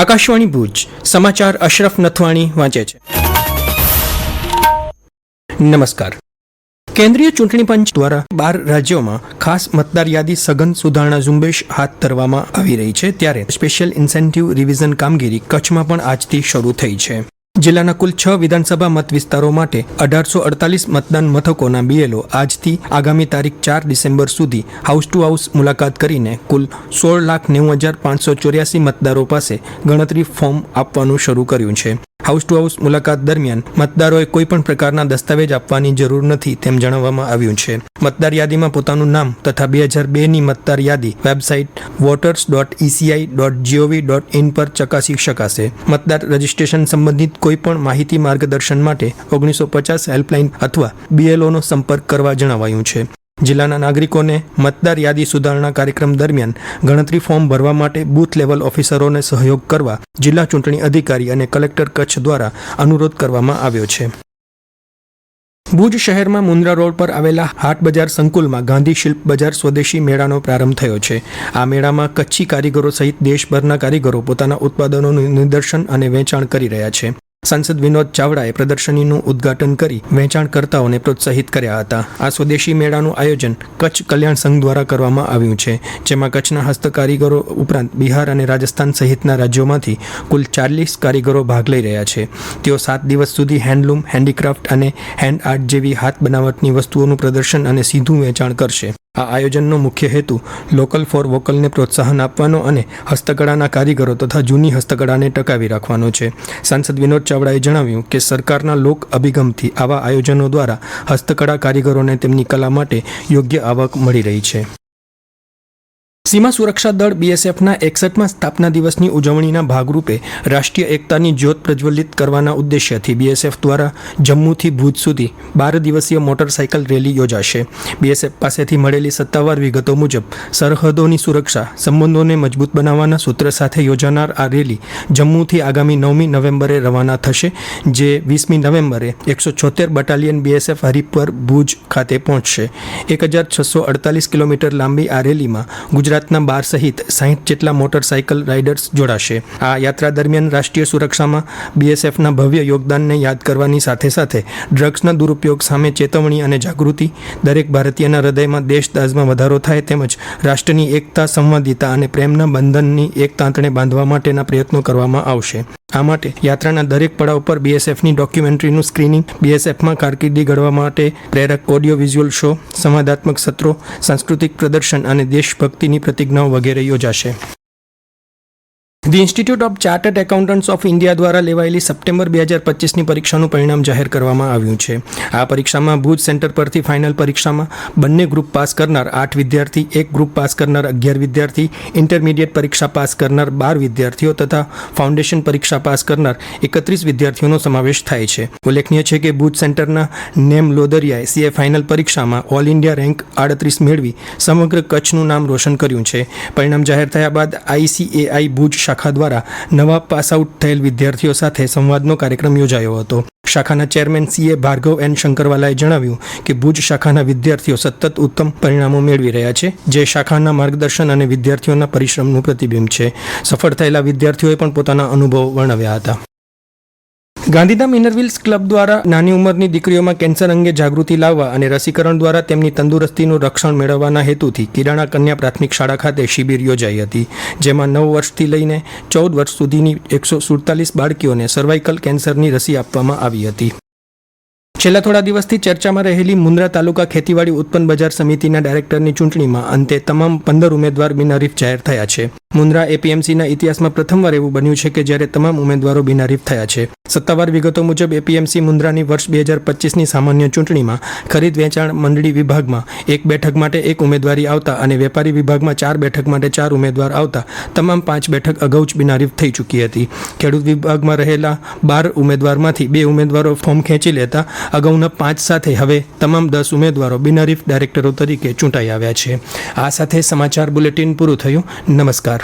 આકાશવાણી ભુજ, સમાચાર અશરફ નથવાણી વાંચે છે. નમસ્કાર. કેન્દ્રીય ચૂંટણી પંચ દ્વારા બાર રાજ્યોમાં ખાસ મતદાર યાદી સઘન સુધારણા ઝુંબેશ હાથ ધરવામાં આવી રહી છે, ત્યારે સ્પેશિયલ ઇન્સેન્ટિવ રિવિઝન કામગીરી કચ્છમાં પણ આજથી શરૂ થઈ છે. જિલ્લાના કુલ છ વિધાનસભા મત વિસ્તારો માટે અઢારસો અડતાલીસ મતદાન મથકોના બીએલઓ આજથી આગામી તારીખ ચાર ડિસેમ્બર સુધી હાઉસ ટુ હાઉસ મુલાકાત કરીને કુલ સોળ લાખ નેવું હજાર પાંચસો ચોર્યાસી મતદારો પાસે ગણતરી ફોર્મ આપવાનું શરૂ કર્યું છે. હાઉસ ટુ હાઉસ મુલાકાત દરમિયાન મતદારોએ કોઈ પણ પ્રકારના દસ્તાવેજ આપવાની જરૂર નથી તેમ જણાવવામાં આવ્યું છે. મતદાર યાદીમાં પોતાનું નામ તથા બે હજાર બેની મતદાર યાદી website voters dot ECI dot GOV dot in પર ચકાસી શકાશે. મતદાર રજિસ્ટ્રેશન સંબંધિત કોઈ પણ માહિતી માર્ગદર્શન માટે ઓગણીસો પચાસ હેલ્પલાઇન અથવા બીએલઓનો સંપર્ક કરવા જણાવાયું છે. જિલ્લાના નાગરિકોને મતદાર યાદી સુધારણા કાર્યક્રમ દરમિયાન ગણતરી ફોર્મ ભરવા માટે બૂથ લેવલ ઓફિસરોને સહયોગ કરવા જિલ્લા ચૂંટણી અધિકારી અને કલેક્ટર કચ્છ દ્વારા અનુરોધ કરવામાં આવ્યો છે. ભુજ શહેરમાં મુન્દ્રા રોડ પર આવેલા હાટ બજાર સંકુલમાં ગાંધી શિલ્પ બજાર સ્વદેશી મેળાનો પ્રારંભ થયો છે. આ મેળામાં કચ્છી કારીગરો સહિત દેશભરના કારીગરો પોતાના ઉત્પાદનોનું નિદર્શન અને વેચાણ કરી રહ્યા છે. સાંસદ વિનોદ ચાવડાએ પ્રદર્શનીનું ઉદ્ઘાટન કરી વેચાણકર્તાઓને પ્રોત્સાહિત કર્યા હતા. આ સ્વદેશી મેળાનું આયોજન કચ્છ કલ્યાણ સંઘ દ્વારા કરવામાં આવ્યું છે, જેમાં કચ્છના હસ્તકારીગરો ઉપરાંત બિહાર અને રાજસ્થાન સહિતના રાજ્યોમાંથી કુલ ચાલીસ કારીગરો ભાગ લઈ રહ્યા છે. તેઓ સાત દિવસ સુધી હેન્ડલૂમ, હેન્ડીક્રાફ્ટ અને હેન્ડ આર્ટ જેવી હાથ બનાવટની વસ્તુઓનું પ્રદર્શન અને સીધું વેચાણ કરશે. આ આયોજનનો મુખ્ય હેતુ લોકલ ફોર વોકલને પ્રોત્સાહન આપવાનો અને હસ્તકળાના કારીગરો તથા જૂની હસ્તકળાને ટકાવી રાખવાનો છે. સાંસદ વિનોદ ચાવડાએ જણાવ્યું કે સરકારના લોક અભિગમથી આવા આયોજનો દ્વારા હસ્તકળા કારીગરોને તેમની કલા માટે યોગ્ય આવક મળી રહી છે. સીમા સુરક્ષા દળ બીએસએફના એકસઠમાં સ્થાપના દિવસની ઉજવણીના ભાગરૂપે રાષ્ટ્રીય એકતાની જ્યોત પ્રજ્વલિત કરવાના ઉદ્દેશ્યથી બીએસએફ દ્વારા જમ્મુથી ભુજ સુધી બાર દિવસીય મોટરસાયકલ રેલી યોજાશે. બીએસએફ પાસેથી મળેલી સત્તાવાર વિગતો મુજબ, સરહદોની સુરક્ષા, સંબંધોને મજબૂત બનાવવાના સૂત્ર સાથે યોજાનાર આ રેલી જમ્મુથી આગામી નવમી નવેમ્બરે રવાના થશે, જે વીસમી નવેમ્બરે એકસો છોતેર બટાલિયન બીએસએફ હરિપર ભુજ ખાતે પહોંચશે. એક હજાર છસો અડતાલીસ કિલોમીટર લાંબી આ રેલીમાં ગુજરાતના બાર સહિત સાહીઠ જેટલા મોટરસાયકલ રાઇડર્સ જોડાશે. આ યાત્રા દરમિયાન રાષ્ટ્રીય સુરક્ષામાં બીએસએફના ભવ્ય યોગદાનને યાદ કરવાની સાથે સાથે ડ્રગ્સના દુરુપયોગ સામે ચેતવણી અને જાગૃતિ દરેક ભારતીયના હૃદયમાં દેશદાઝમાં વધારો થાય તેમજ રાષ્ટ્રની એકતા, સંવાદિતા અને પ્રેમના બંધનની એક તાંતણે બાંધવા માટેના પ્રયત્નો કરવામાં આવશે. આ માટે યાત્રાના દરેક પડાવ પર બીએસએફની ડોક્યુમેન્ટરીનું સ્ક્રીનિંગ બીએસએફમાં કારકિર્દી ઘડવા માટે પ્રેરક ઓડિયો વિઝ્યુઅલ શો સંવાદાત્મક સત્રો, સાંસ્કૃતિક પ્રદર્શન અને દેશભક્તિની પ્રતિજ્ઞાઓ વગેરે યોજાશે. The Institute of Chartered Accountants of India દ્વારા લેવાયેલી સપ્ટેમ્બર બે હજાર પચીસની પરીક્ષાનું પરિણામ જાહેર કરવામાં આવ્યું છે. આ પરીક્ષામાં ભુજ સેન્ટર પરથી ફાઇનલ પરીક્ષામાં બંને ગ્રુપ પાસ કરનાર આઠ વિદ્યાર્થી, એક ગ્રુપ પાસ કરનાર અગિયાર વિદ્યાર્થી, ઇન્ટરમીડિયેટ પરીક્ષા પાસ કરનાર બાર વિદ્યાર્થીઓ તથા ફાઉન્ડેશન પરીક્ષા પાસ કરનાર એકત્રીસ વિદ્યાર્થીઓનો સમાવેશ થાય છે. ઉલ્લેખનીય છે કે ભુજ સેન્ટરના નેમ લોદરિયાએ સીએ ફાઇનલ પરીક્ષામાં ઓલ ઇન્ડિયા રેન્ક આડત્રીસ મેળવી સમગ્ર કચ્છનું નામ રોશન કર્યું છે. પરિણામ જાહેર થયા બાદ આઈસીએઆઈ ભુજ શાખા દ્વારા નવા પાસ આઉટ થયેલ વિદ્યાર્થીઓ સાથે સંવાદનો કાર્યક્રમ યોજાયો હતો. શાખાના ચેરમેન સીએ ભાર્ગવ એન શંકરવાલાએ જણાવ્યું કે ભુજ શાખાના વિદ્યાર્થીઓ સતત ઉત્તમ પરિણામો મેળવી રહ્યા છે, જે શાખાના માર્ગદર્શન અને વિદ્યાર્થીઓના પરિશ્રમનું પ્રતિબિંબ છે. સફળ થયેલા વિદ્યાર્થીઓએ પણ પોતાના અનુભવ વર્ણવ્યા હતા. ગાંધીધામ ઇનરવિલ્સ ક્લબ દ્વારા નાની ઉંમરની દીકરીઓમાં કેન્સર અંગે જાગૃતિ લાવવા અને રસીકરણ દ્વારા તેમની તંદુરસ્તીનું રક્ષણ મેળવવાના હેતુથી કિરાણા કન્યા પ્રાથમિક શાળા ખાતે શિબિર યોજાઈ હતી, જેમાં નવ વર્ષથી લઈને ચૌદ વર્ષ સુધીની એકસો સુડતાલીસ બાળકીઓને સર્વાઇકલ કેન્સરની રસી આપવામાં આવી હતી. છેલ્લા થોડા દિવસથી ચર્ચામાં રહેલી મુન્દ્રા તાલુકા ખેતીવાડી ઉત્પન્ન બજાર સમિતિના ડાયરેક્ટરની ચૂંટણીમાં અંતે તમામ પંદર ઉમેદવાર બિનહરીફ જાહેર થયા છે. મુન્દ્રા એપીએમસીના ઇતિહાસમાં પ્રથમવાર એવું બન્યું છે કે જ્યારે તમામ ઉમેદવારો બિનહરીફ થયા છે. સત્તાવાર વિગતો મુજબ એપીએમસી મુન્દ્રાની વર્ષ બે હજાર પચીસની સામાન્ય ચૂંટણીમાં ખરીદ વેચાણ મંડળી વિભાગમાં એક બેઠક માટે એક ઉમેદવારી આવતા અને વેપારી વિભાગમાં ચાર બેઠક માટે ચાર ઉમેદવાર આવતા તમામ પાંચ બેઠક અગાઉ જ બિનહરીફ થઈ ચૂકી હતી. ખેડૂત વિભાગમાં રહેલા બાર ઉમેદવારમાંથી બે ઉમેદવારો ફોર્મ ખેંચી લેતા અગાઉના પાંચ સાથે હવે તમામ દસ ઉમેદવારો બિનહરીફ ડાયરેક્ટરો તરીકે ચૂંટાઈ આવ્યા છે. આ સાથે સમાચાર બુલેટિન પૂરું થયું. નમસ્કાર.